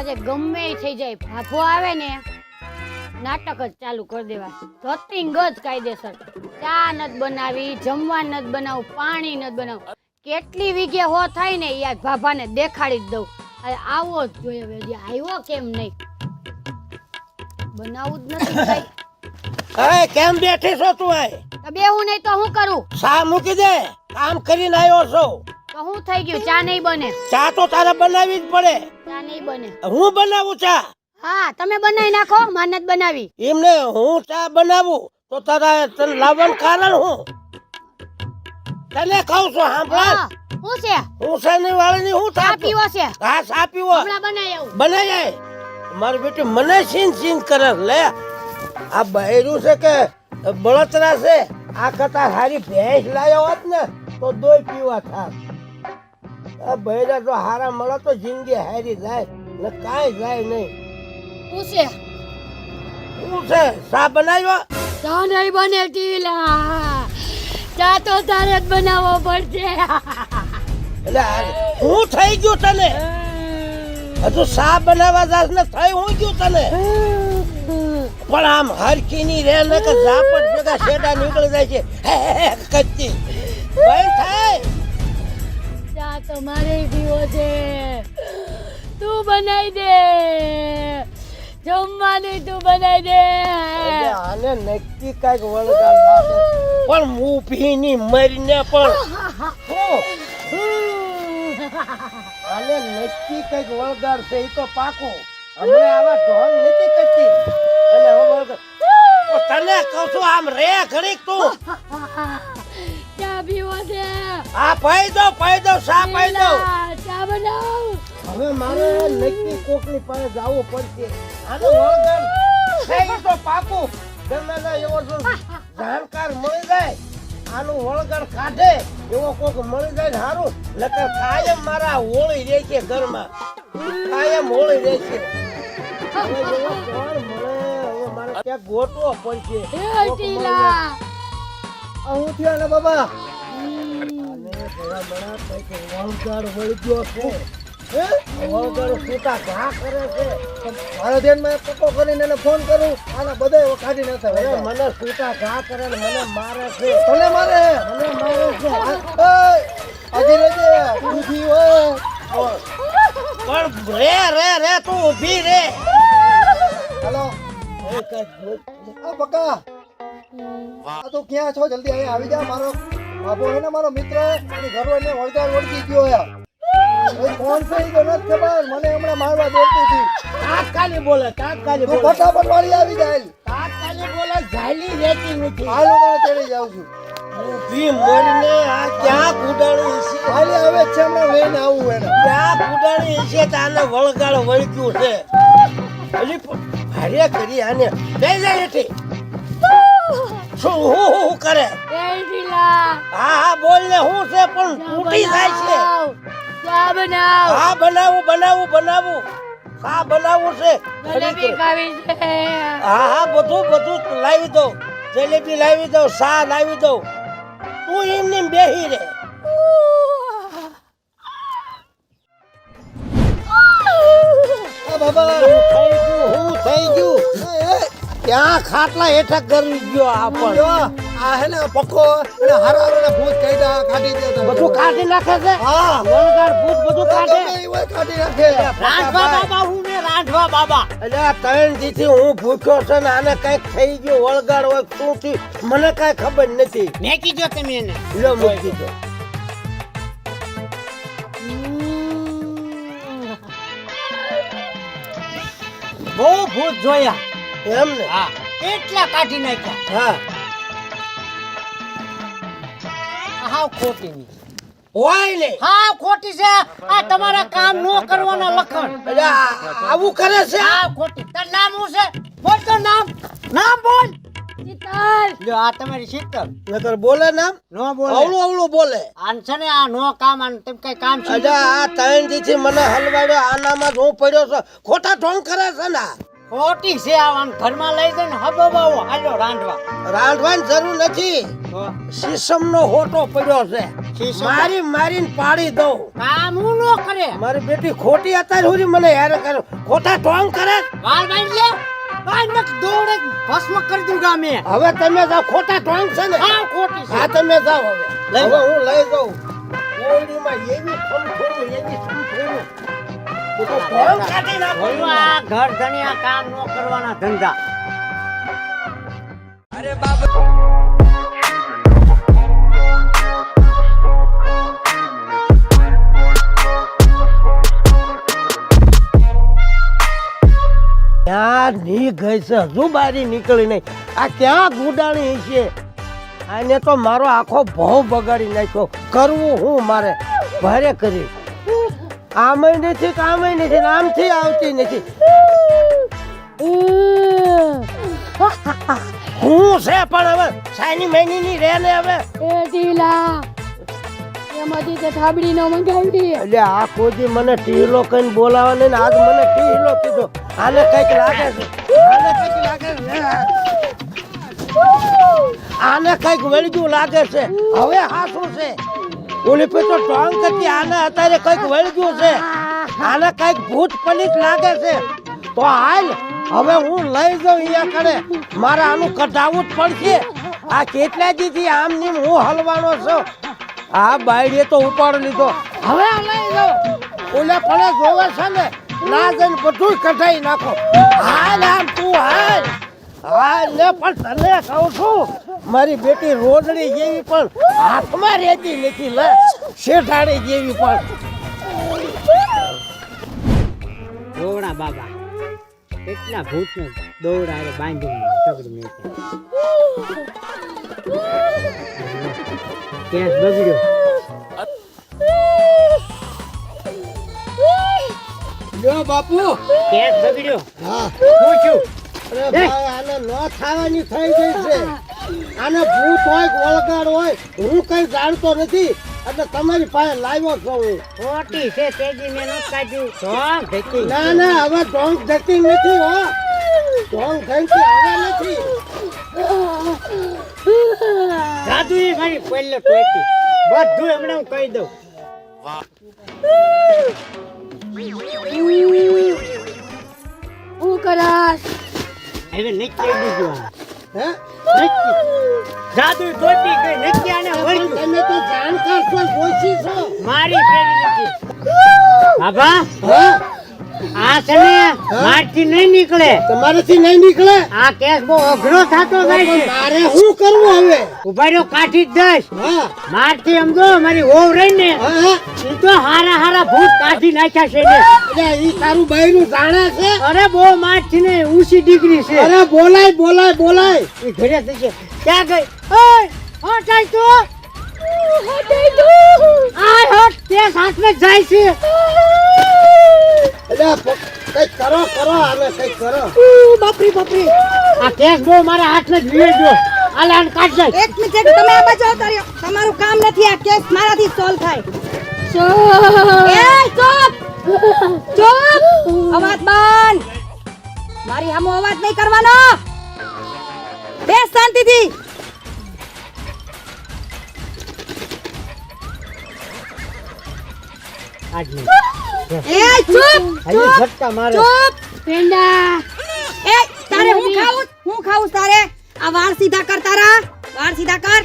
આજે ગમે થઈ જાય. ભાભો આવે ને નાટક જ ચાલુ કરી દેવા ધતિંગ જ કાયદેસર. ચા નત બનાવી જમવા નત બનાવું પાણી નત બનાવું. કેટલી વીઘે હો થાય ને યાર ભાભાને દેખાડી જ દઉં. અરે આવો જ જોઈએ હવે હજી આવ્યો કેમ નહીં? બનાવું જ નથી કાંઈ. એ કેમ બેઠી છો તું અહીં? તો બેહું નહીં તો હું કરું? સા મૂકી દે કામ કરીને આવ્યો છો. તો હું થઈ ગયું ચા નહીં બને. ચા તો તારે બનાવી જ પડે. ચા નહીં બને. હું બનાવું ચા? હા તમે બનાવી નાખો માન જ બનાવી. એમને હું ચા બનાવું? તો તારા તને લાવવાનું કારણ હું તને કહું છું સાંભળ. હું છે? હું શેની વાળીની હું ચા પીવો છે. હા ચા પીવો. હમણાં બનાવી આવું. બનાવી જાય મારી બેટી મને છીન છીન કરે. લે આ બહેરું છે કે બળતરા છે? આ કરતા હારી ભેંસ લાયો હોત ને તો દોય પીવા થાત. આ તો જો હારા મળે તો જિંદગી હારી જાય ને કાંઈ જાય નહીં. પૂછે પૂછે સા બનાવ્યો? ચા નહીં બને ટીલા ચા તો તારે જ બનાવવો પડશે. એટલે હું થઈ ગયું તને? હજુ સા બનાવવા જાસ ને થઈ હું ગયું તને? પણ આમ હરકી ની રે ને કે ઝાપટ ભેગા શેડા નીકળી જાય છે. હે હે હે કચ્ચી. ભાઈ થાય. ચા તો પીવો છે. તું બનાવી દે. જમવાની તું બનાવી દે. આને નક્કી કાંઈક વળગાડ પણ હું પીની મરીને પણ આને નક્કી કંઈક વળગાડ છે, એ તો પાકું. અમે આવા ઢોલ નથી કરતી. અને હવે તને કહું છું, આમ રે ઘડીક તું. ચા પીવો છે. આ પાઈ દો પાઈ દો સા પાઈ દો? ચા બનાવ. હવે મારે નક્કી કોકની પાસે જવું પડશે. આનો વળગણ છે ઈ તો પાકું. ગમે એવો જો જાણકાર મળી જાય આનું વળગણ કાઢે એવો કોક મળી જાય સારું નકર કાયમ મારા હોળી રહે છે ઘરમાં. કાયમ હોળી રહે છે. ગોતવો પડશે. હું થયો ને બાબા? વળગ્યો છે. ઘા કરે છે. મારા ધ્યાનમાં એક કરીને એને ફોન કરું આના બધાય કાઢી નાખે મને છૂટા ઘા કરે ને મને મારે છે. મારે. મને મારે છે. આજે રેજે ઊભી હોય. પણ રે રે રે તું ઊભી રે. હાલો. આ પક્કા આ તું ક્યાં છો? જલ્દી અહીંયા આવી જા મારો બાબો હે ને મારો મિત્ર એની ઘરો એને વળગાડ વળગી ગયો યાર એ કોણ છે ઈ તો નથી ખબર મને હમણાં મારવા દોડતી હતી. તાત્કાલિક બોલે તાત્કાલિક તું બોલે. ફટાફટ વાળી આવી જાય. તાત્કાલિક બોલે જાયલી રહેતી નથી. હાલો મને તેડી જાઉં છું. ઊભી મરને આ ક્યાં કુડાળી છે હાલી આવે છે હમણાં વેન આવું એને. ક્યાં કુડાળી છે તાને વળગાડ વળગ્યું છે. હજી ભારે કરી આને. બે જાય હેઠી. શું હું હું કરે? હા હા બોલ ને હું છે પણ તૂટી જાય છે. ચા બનાવ. હા બનાવું બનાવું બનાવું. હા બનાવવું છે. જલેબી ખાવી છે. હા હા બધું બધું લાવી દઉં. જલેબી લાવી દઉં શા લાવી દઉં. તું એમને એમ બેહી રે ત્યાં ખાટલા હેઠા કરી ગયો આપણ આ હે ને પક્કો અને હારા હારા ભૂત કાઢ્યા કાઢી દે બધું કાઢી નાખે છે? હા. વળગાડ ભૂત બધું કાઢે? ગમે કાઢી નાખે. રાંધવા બાબા હું ને રાંધવા બાબા. એટલે ત્રણ દીથી હું ભૂખ્યો છે ને આને કંઈક થઈ ગયું વળગાડ હોય શું થી મને કઈ ખબર નથી. મેં કીધો તમે એને. લો મૂકી દો. બહુ ભૂત જોયા. એમ ને હા. કેટલા કાઢી નાખ્યા. હા. હાવ ખોટી ની. હોય ને. હા ખોટી છે. આ તમારા કામ નો કરવાના લખણ. એટલે આવું કરે છે? હા ખોટી. તાર નામ શું છે? બોલ તો નામ. નામ બોલ. શીતલ. જો આ તમારી શીતલ. નકર બોલે નામ? નો બોલે. અવળું અવળું બોલે. આન છે ને આ નો કામ આન તેમ કઈ કામ છે? અજા આ ત્રણ દીથી મને હલવાડ્યો આનામાં જ હું પડ્યો છું. ખોટા ઢોંગ કરે છે ને. ખોટી છે આમ ઘરમાં લઈ જઈને હબોબાવો હાલો રાંધવા. રાંધવાની જરૂર નથી. તો શીશમનો હોટો પડ્યો છે. શીશમ? મારી મારીને પાડી દઉં. કામ હું નો કરે? મારી બેટી ખોટી અત્યારે સુધી મને હેરાન કરે. ખોટા ટોંગ કરે? વાળ બાઈ લે. બાઈ મત દોડે ભસ્મ કરી દઉં ગામે. હવે તમે જાવ ખોટા ટોંગ છે ને? હા ખોટી છે. હા તમે જાવ હવે. લઈ હું લઈ જાઉં. ઓરડીમાં એવી ફમફોડું, એવી ફમફોડું. હું ઘર ધનિયા કામ નો કરવાના ધંધા. ક્યાં ની ગઈ છે હજુ બારી નીકળી નહીં. આ ક્યાં ગુડાણી છે આને તો મારો આખો ભાવ બગાડી નાખ્યો. કરવું હું મારે? ભારે કરી. આમય નથી કામય નથી નામથી આવતી નથી. હું છે પણ હવે સાની મહિની ની રે ને હવે. એ ઢીલા. એમાંથી તે થાબડી નો મંગાવી એટલે આ કોજી મને ટીલો કઈ બોલાવે ને આજ મને ટીલો કીધો. આને કંઈક લાગે છે. આને કંઈક લાગે છે. આને કંઈક વળગ્યું લાગે છે. હવે હાસું છે. ઓલી પે તો ટોંગ કરતી આને અત્યારે કંઈક વળગ્યું છે. આને કંઈક ભૂત પલિત લાગે છે. તો હાલ, હવે હું લઈ જાઉં અહીંયા કડે મારે આનું કઢાવવું જ પડશે. આ કેટલા દીથી આમ નીમ હું હલવાનો છું? આ બાયડીએ તો ઉપાડ લીધો. હવે લઈ જાઓ ઓલે પડે જોવે છે ને ના જઈને બધું કઢાઈ નાખો. હાલ આમ તું હાલ. હાલ ને પણ તને કહું છું મારી બેટી રોજડી જેવી પણ હાથમાં રહેતી નથી લે શેઠાડી જેવી પણ. દોડા બાબા કેટલા ભૂત દોડા અરે બાંધી તગડી મેં કેસ બગડ્યો? લ્યો બાપુ. કેસ બગડ્યો? હા. હું છું અરે ભાઈ આને ન ખાવાની થઈ ગઈ છે. આને ભૂત હોય કે હોય હું કઈ જાણતો નથી. એટલે તમારી પાસે લાવ્યો છું હું. ખોટી છે તેજી મેં નથી કાઢ્યું. ભેટી ના ના હવે ઢોંગ જતી નથી હો. ઢોંગ જતી હવે નથી. જાદુ એ મારી પહેલે બધું હું કહી દઉં. હું કરાશ? હવે નક્કી દીધું હે? જાદુ ટોપી કઈ નક્કી આને વળ્યું. તમે તો જાણકાર છો જોશી છો. મારી ફેરી નથી. બાબા હા? આ છે ને મારથી નહીં નીકળે. તમારાથી નહીં નીકળે? આ કેસ બહુ અઘરો થતો જાય છે. મારે શું કરવું હવે? ઊભા રહ્યો કાઢી જ દઈશ. હા. મારથી સમજો મારી હોવ રહી ને હા હા. એ તો હારા હારા ભૂત કાઢી નાખ્યા છે ને એટલે ઈ તારું બૈરું જાણે છે? અરે બહુ મારથી ને ઊંચી ડિગ્રી છે. અરે બોલાય બોલાય બોલાય. એ ઘરે થઈ છે ક્યાં ગઈ? ઓય હટાઈ તો. હટાઈ દો આ હટ તે જાય છે. કરો કરો આને કંઈક કરો. બાપરી બાપરી. આ કેસ બહુ મારા હાથમાં જ વીએ જો આલે આને કાઢ જાય. એક મિનિટ તમે આ બાજુ આવતા તમારું કામ નથી આ કેસ મારાથી સોલ્વ થાય. એ ચોપ. ચૂપ. અવાજ બંધ. મારી સામો અવાજ નહીં કરવાનો. બેસ શાંતિથી. આજ નહીં. એ ચૂપ ચૂપ ઝટકા મારે. ચૂપ પેંડા. એ તારે હું ખાવું? હું ખાવું તારે? આ વાળ સીધા કર તારા. વાળ સીધા કર.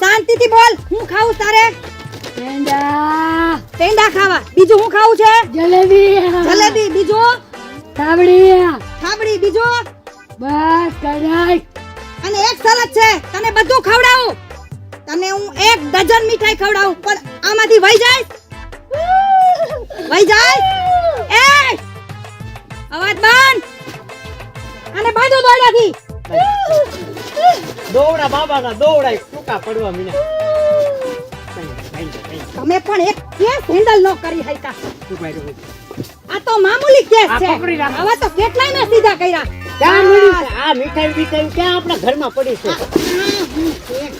શાંતિથી બોલ. હું ખાવું તારે? પેંડા. પેંડા ખાવા. બીજું હું ખાવું છે? જલેબી. જલેબી. બીજું? થાબડી. થાબડી. બીજું? બસ કડાઈ અને એક શરત છે. તને બધું ખવડાવું. તને હું એક ડઝન મીઠાઈ ખવડાવું પણ આમાંથી વહી જાય વહી જાય. એ અવાજ બંધ. અને બાજુ દોડાથી. દોવડા બાબાના દોવડા ટૂંકા પડવા મીને. તમે પણ એક કેસ હેન્ડલ ન કરી હકતા આ તો મામૂલી કેસ છે. હવે. તો કેટલાય મેં સીધા કર્યા. ક્યાં મળી છે? આ મીઠાઈ બીઠાઈ ક્યાં આપણા ઘરમાં પડી છે?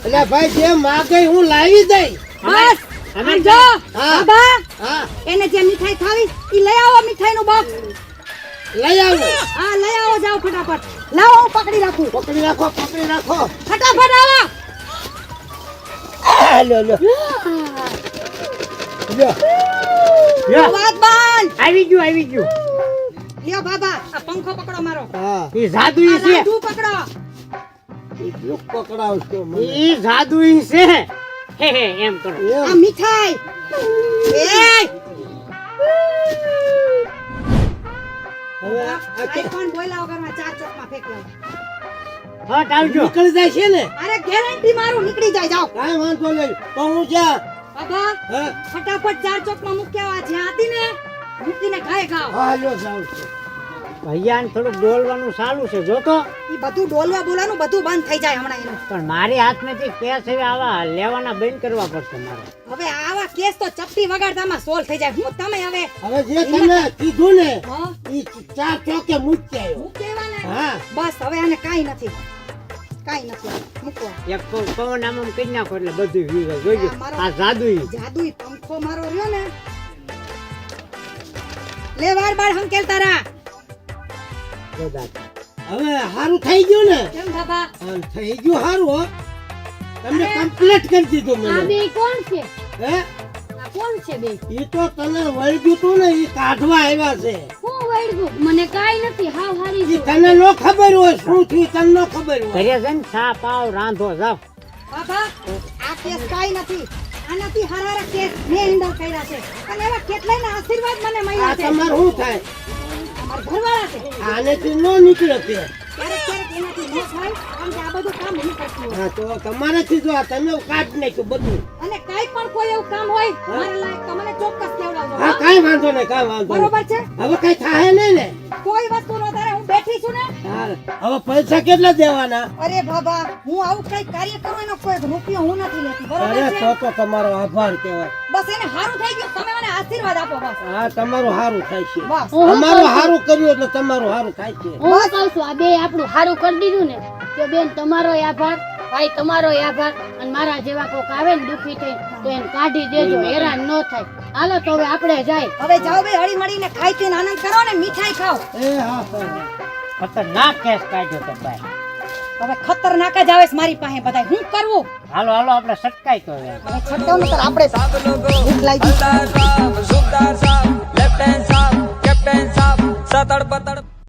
એટલે ભાઈ જે માગે હું લાવી દઈ બસ. સમજો હા. બાબા હા. એને જે મીઠાઈ ખાવી ઈ લઈ આવો મીઠાઈનું બોક્સ લઈ આવો. હા લઈ આવો જાઓ ફટાફટ. લાવો હું પકડી રાખું. પકડી રાખો પકડી રાખો. ફટાફટ આવો. લ્યો લ્યો. લ્યો. વાત બંધ આવી ગયું આવી ગયું. લ્યો બાબા આ પંખો પકડો મારો. હા. એ જાદુ ઈ છે. તું પકડો. એટલું પકડાવશો મને? એ જાદુઈ છે. હે હે એમ કરો આ મીઠાઈ. એ હવે આ આ કે- કોણ બોલ્યા વગરમાં ચાર ચોકમાં ફેંક્યો હટ આવજો નીકળી જાય છે ને? અરે ગેરંટી મારું નીકળી જાય જાવ કાંઈ વાંધો નહીં. તો હું બાબા ફટાફટ ચાર ચોકમાં મૂક્યા આ જ્યાં હતી ને મૂકીને ખાઈ ખાવ હા લ્યો છું. ભૈયાને થોડુંક ડોલવાનું ચાલુ છે જો તો. એ બધું ડોલવા બોલવાનું બધું બંધ થઈ જાય હમણાં એનું. પણ મારી હાથમાંથી કેસ હવે આવા લેવાના બંધ કરવા પડશે મારે. હવે આવા કેસ તો ચપટી વગાડતામાં સોલ્વ થઈ જાય. હું તમે હવે હવે જે તમે કીધું ને હા? ચાર ચોકે મૂકી આવ્યો હું કહેવા હા. બસ હવે આને કાંઈ નથી. કાંઈ નથી. એક તો પવન આમ આમ કરી નાખો એટલે બધું વીવે. જોજો આ મારો- આ જાદુઈ. જાદુઈ પંખો મારો રહ્યો ને. લે વાર બાર હંકેલ તારા. હવે સારું થઈ ગયું ને? કેમ બાબા થઈ ગયું સારું હો. તમને કમ્પ્લીટ કરી દીધું આ બે કોણ છે? હે? આ કોણ છે બે? ઈ તો તને વળગ્યું તું ને ઈ કાઢવા આવ્યા છે. હું વળગ્યું? મને કાઈ નથી હાવ હારી ઈ તને નો ખબર હોય શું થયું તને નો ખબર હોય. ઘરે જઈને ચા પાવ રાંધો જાવ બાબા આ કેસ કાઈ નથી. આનાથી હરારા કેસ મેં હેન્ડલ કર્યા છે. અને એવા કેટલાયના આશીર્વાદ મને મળ્યા છે. તમારે શું થાય? આનેથી નો નીકળે તે. હું તો તમારાથી જો તમે કાઢી નાખ્યું બધું. અને કાંઈ પણ કોઈ એવું કામ હોય મારા લાયક તો ચોક્કસ કહેવડાવજો હા હો? વાંધો નહીં કાંઈ વાંધો બરોબર છે? હવે કઈ થાય નહીં ને? કોઈ વસ્તુ નો બેઠી છું ને? હવે પૈસા કેટલા દેવાના? અરે બાબા હું આવું કઈ કાર્ય કરવાનો કોઈ રૂપિયો હું નથી લેતી બરોબર અરે છે? તો તો તમારો આભાર કહેવાય. બસ એને સારું થઈ ગયું તમે મને આશીર્વાદ આપો બસ. હા તમારું સારું થાય છે. અમારું સારું કર્યું એટલે તમારું સારું થાય છે. હું કહું છું? આ બે આપણું સારું કરી દીધું ને કે બેન તમારો આભાર. ભાઈ તમારો આભાર. અને મારા જેવા કોક આવે ને દુખી થઈ તો એને કાઢી દેજો હેરાન ન થાય. હાલો તો હવે આપણે જાય. હવે જાઓ બે હળી મળીને ખાઈ પીને આનંદ કરો ને મીઠાઈ ખાઓ. એ હા ખતરનાક કેસ કાઢ્યો તો ભાઈ. હવે ખતરનાક જ આવે મારી પાસે બધા હું કરવું? હાલો હાલો આપણે સટકાઈ તો હવે. છટકાવ ને સર આપણે ભૂખ લાગી. સુખદાર સાહેબ સુખદાર સાહેબ લેફ્ટ હેન્ડ સાહેબ કેપ્ટન સાહેબ સતડ પતડ